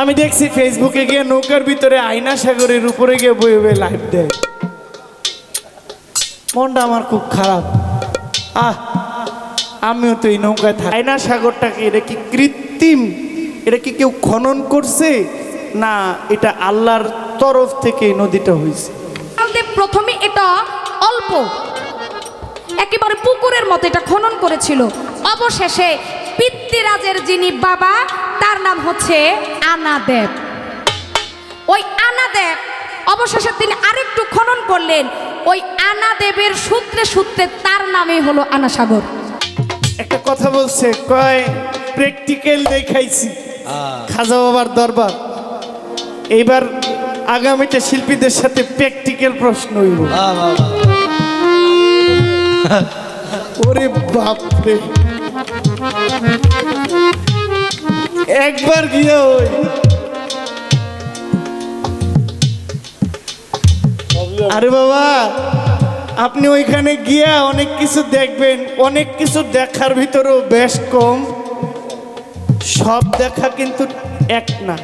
আমি দেখছি ফেসবুকে গিয়ে নৌকার ভিতরে আয়না সাগরের উপরে গিয়ে বয়ে বয়ে লাইভ দেয়। মনটা আমার খুব খারাপ। আহ, আমিও তো এই নৌকায় থাকি। আয়না সাগরটাকে এটা কি কৃত্রিম? এটা কি কেউ খনন করছে? না, এটা আল্লাহর তরফ থেকে নদীটা হয়েছে। প্রথমে এটা অল্প। একেবারে পুকুরের মতো এটা খনন করেছিল। অবশেষে পিতৃরাজের যিনি বাবা তার নাম হচ্ছে আনাদেব। ওই আনাদেব অবশেষে তিনি আরেকটু খনন করলেন। ওই আনাদেবের সূত্রে সূত্রে তার নামই হলো আনাসাগর। একটা কথা বলছে কয় প্র্যাকটিক্যাল দেখাইছি। খাজা বাবার দরবার। এইবার আগামীতে শিল্পীদের সাথে প্র্যাকটিক্যাল প্রশ্ন হইব। বাহ, বাহ, বাহ। ওরে বাপরে। একবার গিয়ে ওই আরে বাবা, আপনি ওইখানে গিয়া অনেক কিছু দেখবেন, অনেক কিছু দেখার ভিতরেও বেশ কম। সব দেখা কিন্তু এক না।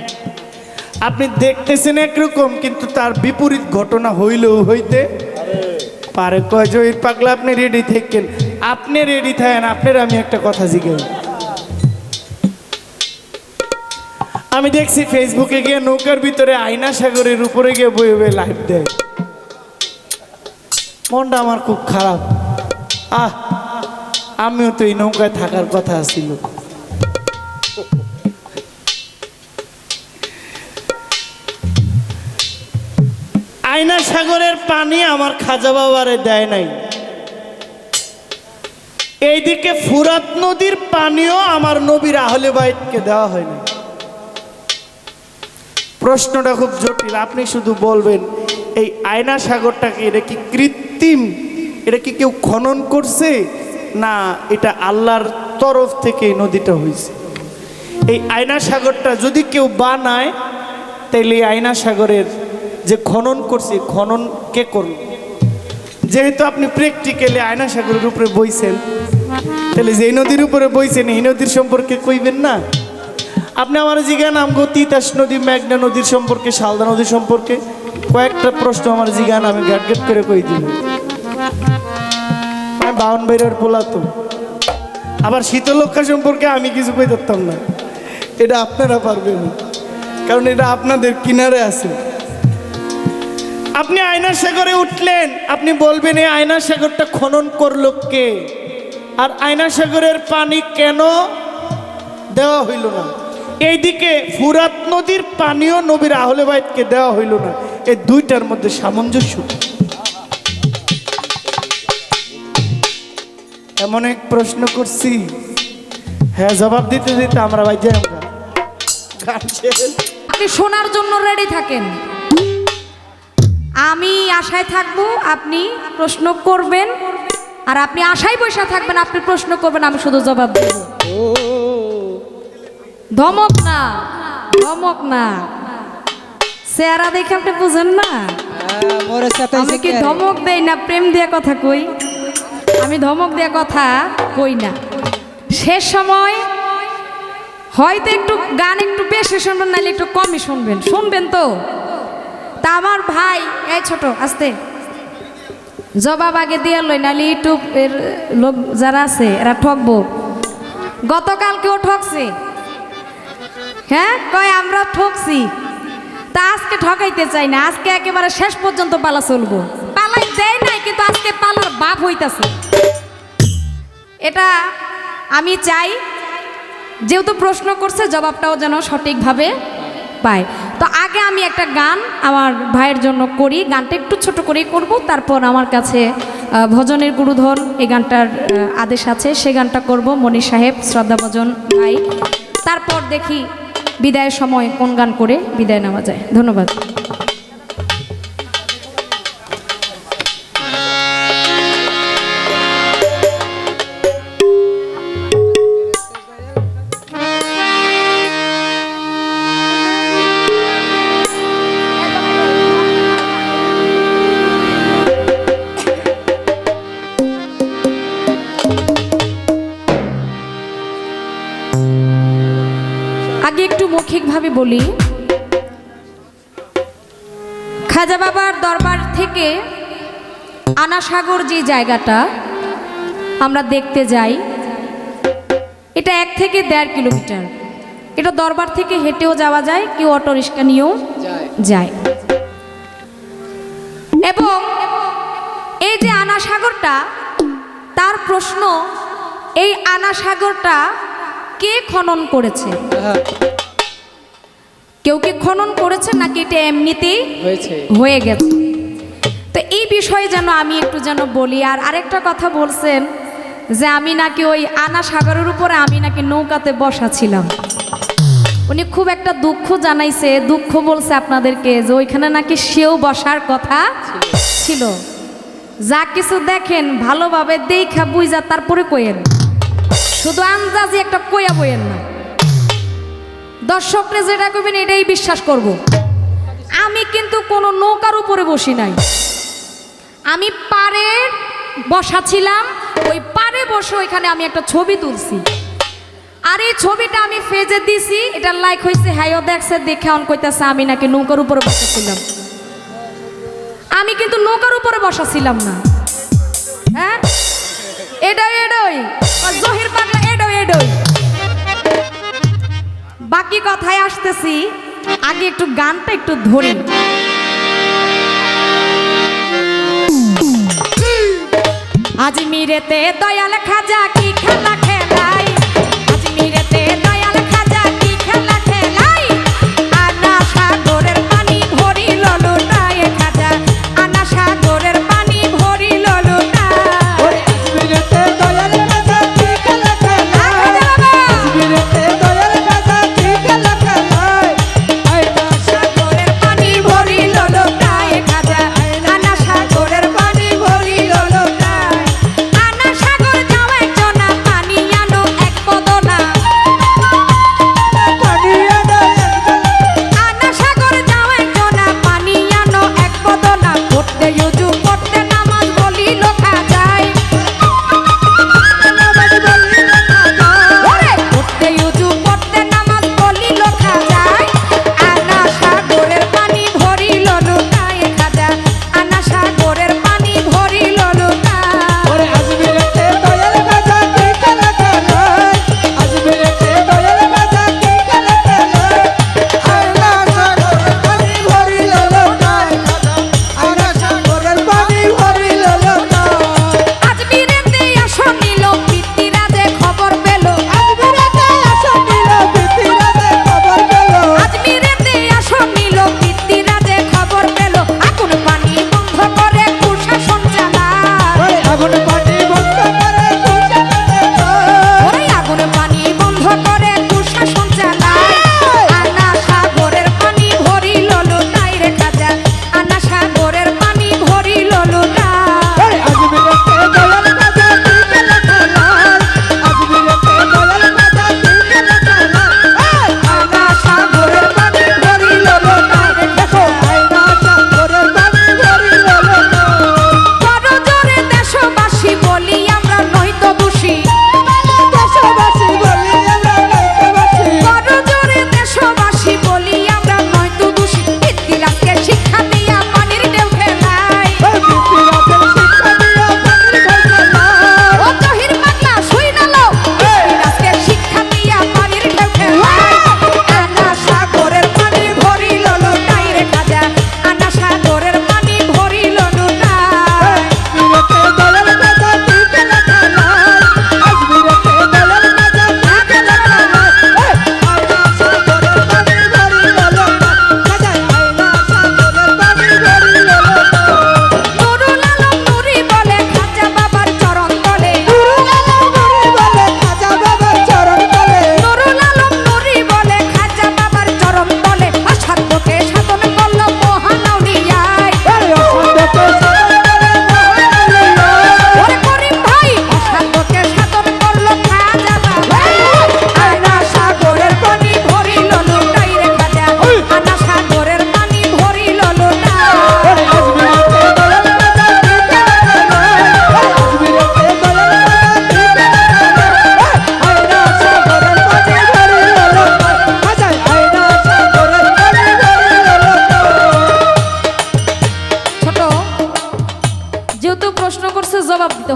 আপনি দেখতেছেন একরকম, কিন্তু তার বিপরীত ঘটনা হইলেও হইতে পারে। কয় পাগলা, আপনি রেডি থাকেন? আপনি রেডি থাকেন, আপনার আমি একটা কথা জিজ্ঞেস আমি দেখছি ফেসবুকে গিয়ে নৌকার ভিতরে আয়না সাগরের উপরে গিয়ে বয়ে বয়ে লাইভ দেয়। মনটা আমার খুব খারাপ। আহ, আমিও তো এই নৌকায় থাকার কথা ছিল আয়না সাগরের পানি আমার খাজা বাবারে দেয় নাই। এইদিকে ফুরাত নদীর পানিও আমার নবীর আহলে বাইতকে দেওয়া হয়নি প্রশ্নটা খুব জটিল, আপনি শুধু বলবেন, এই আয়না সাগরটাকে এটা কি কৃত্রিম? এটা কি কেউ খনন করছে? না, এটা আল্লাহর তরফ থেকে নদীটা হয়েছে। এই আয়না সাগরটা যদি কেউ বানায়, তাইলে এই আয়না সাগরের যে খনন করছে, খনন কে করল যেহেতু আপনি প্র্যাকটিক্যালি আয়না সাগরের উপরে বইছেন, তাহলে যে নদীর উপরে বইছেন, এই নদীর সম্পর্কে কইবেন না? আপনি আমার জিজ্ঞান আমগো তিতাস নদী, মেঘনা নদীর সম্পর্কে, শালদা নদী সম্পর্কে কয়েকটা প্রশ্ন আমার জিজ্ঞান আমি ঘাট ঘাট করে কই আমি বাউন বাইরের পোলা তো আবার শীতলক্ষা সম্পর্কে আমি কিছু কই ধরতাম না। এটা আপনারা পারবেন কারণ এটা আপনাদের কিনারে আছে। আপনি আয়নার সাগরে উঠলেন, আপনি বলবেন এই আয়নার সাগরটা খনন করল কে? আর আয়না সাগরের পানি কেন দেওয়া হইল না? এইদিকে ফুরাত নদীর পানিও নবীর আহলে বাইতকে দেওয়া হইল না। এই দুইটার মধ্যে সামঞ্জস্য। এমন এক প্রশ্ন করছি। হ্যাঁ জবাব দিতে দিতে আমরা ভাই যাই আমরা। আপনি শোনার জন্য রেডি থাকেন। আমি আশায় থাকব আপনি প্রশ্ন করবেন। আর আপনি আশায় বসে থাকবেন, আপনি প্রশ্ন করবেন, আমি শুধু জবাব দেব। ধমক না ধমক না। চেহারা দেখে আপনি বুঝেন না? আমি কি ধমক দেই না, প্রেম দিয়ে কথা কই? আমি ধমক দিয়ে কথা কই না। শেষ সময় হয়তো একটু গান একটু বেশি শুনবেন, নাহলে একটু কমই শুনবেন। শুনবেন তো? তা আমার ভাই, এই ছোট, আস্তে। জবাব আগে দিয়ে লই, নাহলে ইউটিউব এর লোক যারা আছে, এরা ঠকবো। গতকালকেও ঠকছে। হ্যাঁ? কয় আমরা ঠকছি। তা আজকে ঠকাইতে চাই না, আজকে একেবারে শেষ পর্যন্ত পালা চলবো। পালাই দেয় নাই, কিন্তু আজকে পালার বাপ হইতাছে। এটা আমি চাই, যেহেতু প্রশ্ন করছে, জবাবটাও যেন সঠিকভাবে পায়। তো আগে আমি একটা গান আমার ভাইয়ের জন্য করি, গানটা একটু ছোট করেই করব। তারপর আমার কাছে ভজনের গুরুধর, এই গানটার আদেশ আছে। সে গানটা করব মনি সাহেব, শ্রদ্ধা ভজন ভাই। তারপর দেখি বিদায়ের সময় কোন গান করে বিদায় নেওয়া যায়। ধন্যবাদ। মৌখিকভাবে বলি খাজা বাবার দরবার থেকে আনাসাগর যে জায়গাটা আমরা দেখতে যাই এটা এক থেকে দেড় কিলোমিটার। এটা দরবার থেকে হেঁটেও যাওয়া যায় কেউ অটো রিক্সা নিয়েও যায়। এবং এই যে আনাসাগরটা তার প্রশ্ন এই আনাসাগরটা কে খনন করেছে? হ্যাঁ, কেউ কি খনন করেছে নাকি এটা এমনিতেই হয়েছে। হয়ে গেছে? তো এই বিষয়ে যেন আমি একটু যেন বলি আর আরেকটা কথা বলছেন যে আমি নাকি ওই আনা সাগরের উপরে আমি নাকি নৌকাতে বসা ছিলাম। উনি খুব একটা দুঃখ জানাইছে দুঃখ বলছে আপনাদেরকে যে ওইখানে নাকি সেও বসার কথা ছিল। যা কিছু দেখেন ভালোভাবে দেখা বুঝা তারপরে কইেন শুধু আন্দাজে একটা কইয়া বইয়েন না। দর্শকরা যেটা করবেন, এটাই বিশ্বাস করব। আমি কিন্তু কোনো নৌকার উপরে বসি নাই। আমি পারে বসা ছিলাম ওই পারে বসে ওইখানে আমি একটা ছবি তুলছি। আর এই ছবিটা আমি ফেজে দিছি, এটা লাইক হয়েছে হ্যাঁ দেখছে, দেখে অন কইতেছে, আমি নাকি নৌকার উপরে বসেছিলাম। আমি কিন্তু নৌকার উপরে বসাছিলাম না। হ্যাঁ? এডই এডই। জহির পাগলা, এডই এডই। বাকি কথায় আসতেছি। আগে একটু গানটা একটু ধরি। আজমিরেতে দয়াল খাজা কি খেলা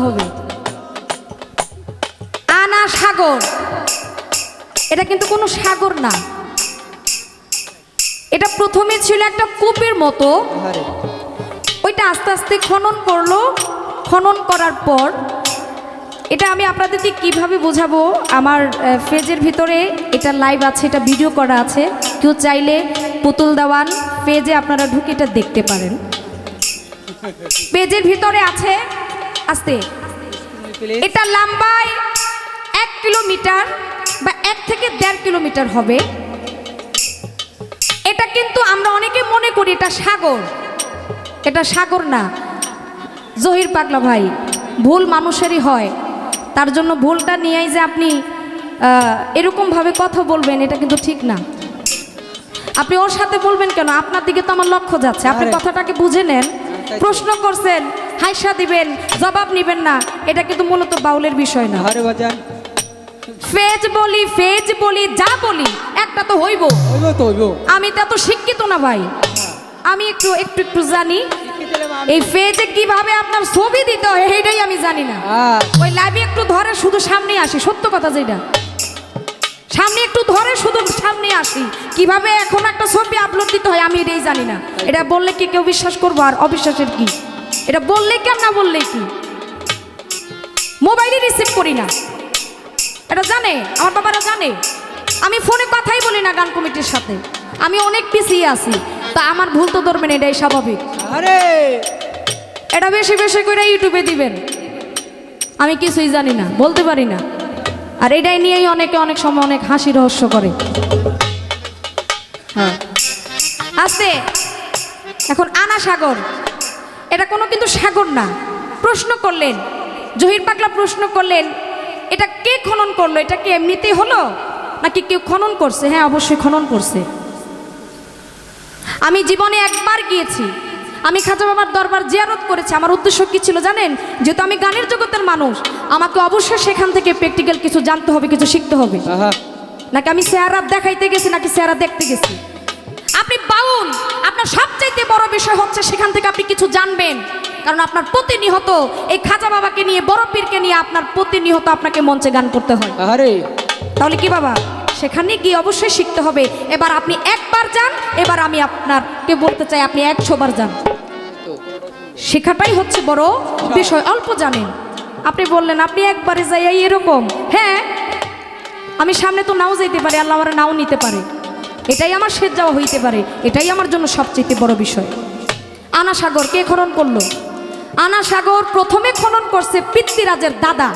হবে। আনা সাগর। এটা কিন্তু কোনো সাগর না। এটা প্রথমে ছিল একটা কূপের মতো। ওইটা আস্তে আস্তে খনন করল। খনন করার পর এটা আমি আপনাদেরকে কীভাবে বোঝাবো? আমার ফেজের ভিতরে এটা লাইভ আছে এটা ভিডিও করা আছে। কেউ চাইলে পুতুল দেওয়ান পেজে আপনারা ঢুকে এটা দেখতে পারেন। পেজের ভিতরে আছে আস্তে। এটা লম্বায় এক কিলোমিটার বা এক থেকে দেড় কিলোমিটার হবে। এটা কিন্তু আমরা অনেকে মনে করি এটা সাগর। এটা সাগর না। জহির পাগলা ভাই ভুল মানুষেরই হয়। তার জন্য ভুলটা নিয়েই যে আপনি এরকমভাবে কথা বলবেন এটা কিন্তু ঠিক না। আপনি ওর সাথে বলবেন কেন? আপনার দিকে তো আমার লক্ষ্য যাচ্ছে। আপনি কথাটাকে বুঝে নেন প্রশ্ন করছেন হাইসা দিবেন জবাব নিবেন না। এটা কিন্তু মূলত বাউলের বিষয় না। আরে বাজান। ফেজ বলি ফেজ বলি যা বলি একটা তো হইব। হইব তো হইব। আমি তো এত শিক্ষিত না ভাই। আমি একটু একটু একটু জানি। আমি- এই ফেজে কীভাবে আপনার ছবি দিতে হয় এইটাই আমি জানি না। ওই লাইভে একটু ধরে শুধু সামনে আসি সত্য কথা যেটা। সামনে একটু ধরে শুধু সামনে আসি। কীভাবে এখন একটা ছবি আপলোড দিতে হয় আমি এটাই জানি না। এটা বললে কি কেউ বিশ্বাস করব আর অবিশ্বাসের কি? এটা বললে কি আর না বললে কি? মোবাইলে রিসিভ করি না। এটা জানে আমার বাবারা জানে। আমি ফোনে কথাই বলি না গান কমিটির সাথে। আমি অনেক পিছিয়ে আছি তা আমার ভুল তো ধরবেন এটাই স্বাভাবিক। আরে! এটা বেশি বেশি করে ইউটিউবে দিবেন। আমি কিছুই জানি না বলতে পারি না। আর এটাই নিয়েই অনেকে অনেক সময় অনেক হাসি রহস্য করে। হ্যাঁ। আস্তে। এখন আনা সাগর। এটা কোনো কিন্তু সাগর না। প্রশ্ন করলেন জহির পাগলা প্রশ্ন করলেন এটা কে খনন করল? এটা কি এমনিতেই হলো? নাকি কেউ খনন করছে? হ্যাঁ অবশ্যই খনন করছে। আমি জীবনে একবার গিয়েছি। আমি খাজা বাবার দরবার জিয়ারত করেছি। আমার উদ্দেশ্য কী ছিল জানেন? যেহেতু আমি গানের জগতের মানুষ আমাকে অবশ্যই সেখান থেকে প্র্যাকটিক্যাল কিছু জানতে হবে কিছু শিখতে হবে। নাকি আমি চেহারা দেখাইতে গেছি নাকি চেহারা দেখতে গেছি? আপনার সবচাইতে বড় বিষয় হচ্ছে সেখান থেকে আপনি কিছু জানবেন। কারণ আপনার প্রতিনিহত এই খাজা বাবাকে নিয়ে বড় পীরকে নিয়ে আপনার প্রতিনিহত আপনাকে মঞ্চে গান করতে হয়। আরে তাহলে কি বাবা? সেখানে গিয়ে অবশ্যই শিখতে হবে। এবার আপনি একবার যান এবার আমি আপনারকে বলতে চাই আপনি একশো বার যান। শেখাটাই হচ্ছে বড় বিষয়। অল্প জানেন। আপনি বললেন আপনি একবারে যাই এরকম। হ্যাঁ আমি সামনে তো নাও যেতে পারি আল্লাহ আমার নাও নিতে পারে। এটাই আমার শেষ যাওয়া হইতে পারে, এটাই আমার জন্য সবচেয়ে বড় বিষয়। আনা সাগর কে খনন করল? আনা সাগর প্রথমে খনন করছে পিতৃরাজের দাদা।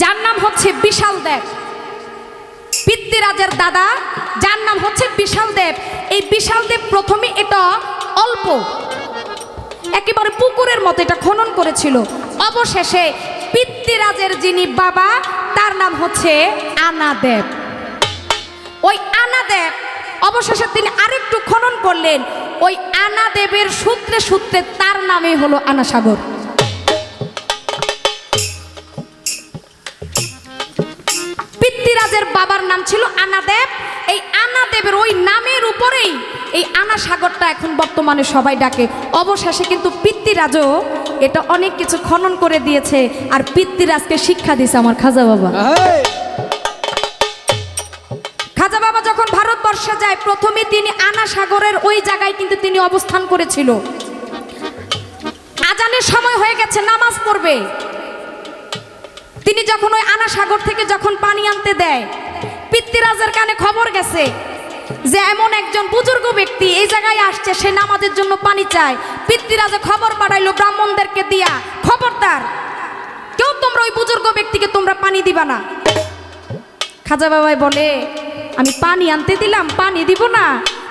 যার নাম হচ্ছে বিশাল দেব। পিতৃরাজের দাদা, যার নাম হচ্ছে বিশাল দেব। এই বিশাল দেব প্রথমে এটা অল্প, একেবারে পুকুরের মতো এটা খনন করেছিল। অবশেষে পিতৃরাজের যিনি বাবা, তার নাম হচ্ছে আনাদেব ওই আনাদেব। অবশেষে তিনি আরেকটু খনন করলেন। ওই আনা দেবের সূত্রে সূত্রে তার নামই হলো আনাসাগর। পিতৃরাজের বাবার নাম ছিল আনাদেব। এই আনাদেবের ওই নামের উপরেই এই আনা সাগরটা এখন বর্তমানে সবাই ডাকে। অবশেষে কিন্তু পিতৃরাজও এটা অনেক কিছু খনন করে দিয়েছে। আর পিতৃরাজকে শিক্ষা দিয়েছে আমার খাজা বাবা। ভারতবর্ষে যায়, প্রথমে তিনি আনা সাগরের ওই জায়গায় কিন্তু তিনি অবস্থান করেছিল। আজানের সময় হয়ে গেছে, নামাজ পড়বে। তিনি যখন ওই আনা সাগর থেকে যখন পানি আনতে দেয়, পিতৃরাজের কানে খবর গেছে যে এমন একজন বুজুর্গ ব্যক্তি এই জায়গায় আসছে, সে নামাজের জন্য পানি চায়। পিতৃরাজে খবর পাঠাইলো, ব্রাহ্মণদেরকে দিয়া, খবরদার, কেউ তোমরা ওই বুজুর্গ ব্যক্তিকে তোমরা পানি দিবা না? খাজা বাবাই বলে আমি পানি আনতে দিলাম পানি দিব না।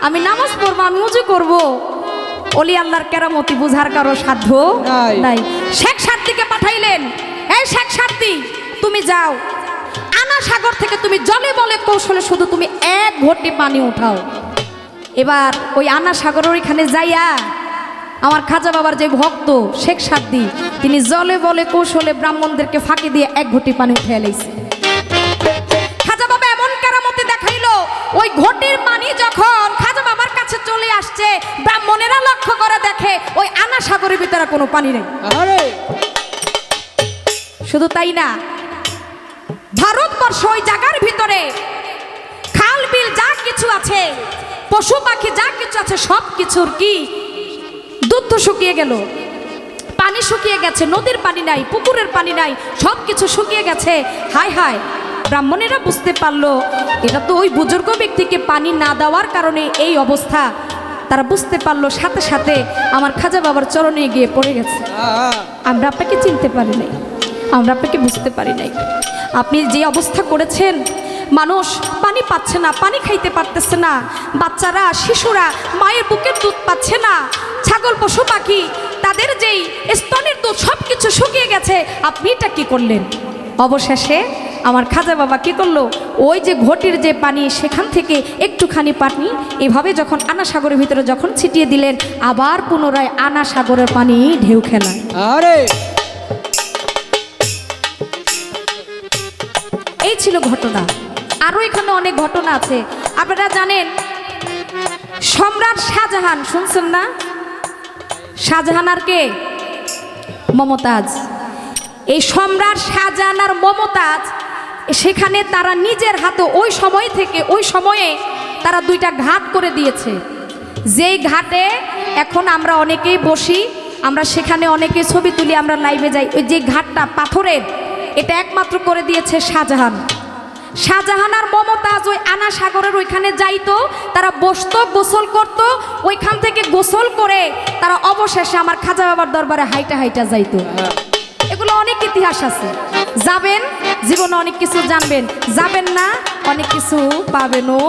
আমি নামাজ পড়ব আমি উজু করব। অলি আল্লাহর কেরামতি বুঝার কারও সাধ্য নাই। শেখ সাদ্দিকে পাঠাইলেন এই শেখ সাদ্দি তুমি যাও। আনা সাগর থেকে তুমি জলে বলে কৌশলে শুধু তুমি এক ঘটি পানি উঠাও। এবার ওই আনা সাগরের ওইখানে যাইয়া আমার খাজা বাবার যে ভক্ত শেখ সাদ্দি তিনি জলে বলে কৌশলে ব্রাহ্মণদেরকে ফাঁকি দিয়ে এক ঘটি পানি উঠে এলাইছে ওই ঘটির পানি যখন খাজা বাবার কাছে চলে আসছে ব্রাহ্মণেরা লক্ষ্য করে দেখে ওই আনা সাগরের ভিতরে কোনো পানি নেই। শুধু তাই না ভারতবর্ষ ওই জায়গার ভিতরে খাল বিল যা কিছু আছে পশু পাখি যা কিছু আছে সব কিছুর কি? দুধ শুকিয়ে গেল পানি শুকিয়ে গেছে নদীর পানি নাই পুকুরের পানি নাই সব কিছু শুকিয়ে গেছে। হায় হায় ব্রাহ্মণেরা বুঝতে পারল এটা তো ওই বুজুর্গ ব্যক্তিকে পানি না দেওয়ার কারণে এই অবস্থা। তারা বুঝতে পারল, সাথে সাথে আমার খাজা বাবার চরণে গিয়ে পড়ে গেছে। আমরা আপনাকে চিনতে পারি নাই, আমরা আপনাকে বুঝতে পারি নাই। আপনি যে অবস্থা করেছেন, মানুষ পানি পাচ্ছে না, পানি খাইতে পারতেছে না, বাচ্চারা, শিশুরা, মায়ের বুকের দুধ পাচ্ছে না, ছাগল, পশু, পাখি, তাদের যেই স্তনের দুধ সব কিছু শুকিয়ে গেছে, আপনি এটা কী করলেন? অবশেষে আমার খাজা বাবা কি করল? ওই যে ঘটির যে পানি সেখান থেকে একটুখানি পানি এভাবে যখন আনা সাগরের ভিতরে যখন ছিটিয়ে দিলেন আবার পুনরায় আনা সাগরের পানি ঢেউ খেলায় আরে এই ছিল ঘটনা। আরও এখানে অনেক ঘটনা আছে। আপনারা জানেন সম্রাট শাহজাহান শুনছেন না? শাহজাহান আর কে? মমতাজ। এই সম্রাট শাহজাহান আর মমতাজ সেখানে তারা নিজের হাতে ওই সময় থেকে ওই সময়ে তারা দুইটা ঘাট করে দিয়েছে। যেই ঘাটে এখন আমরা অনেকেই বসি, আমরা সেখানে অনেকে ছবি তুলি, আমরা লাইভে যাই। ওই যে ঘাটটা, পাথরের, এটা একমাত্র করে দিয়েছে শাহজাহান। শাহজাহান আর মমতাজ ওই আনা সাগরের ওইখানে যাইতো, তারা বসতো, গোসল করত, ওইখান থেকে গোসল করে তারা অবশেষে আমার খাজা বাবার দরবারে হাইটা হাইটা যাইতো। এগুলো অনেক ইতিহাস আছে। যাবেন জীবনে অনেক কিছু জানবেন। যাবেন না অনেক কিছু পাবেনও।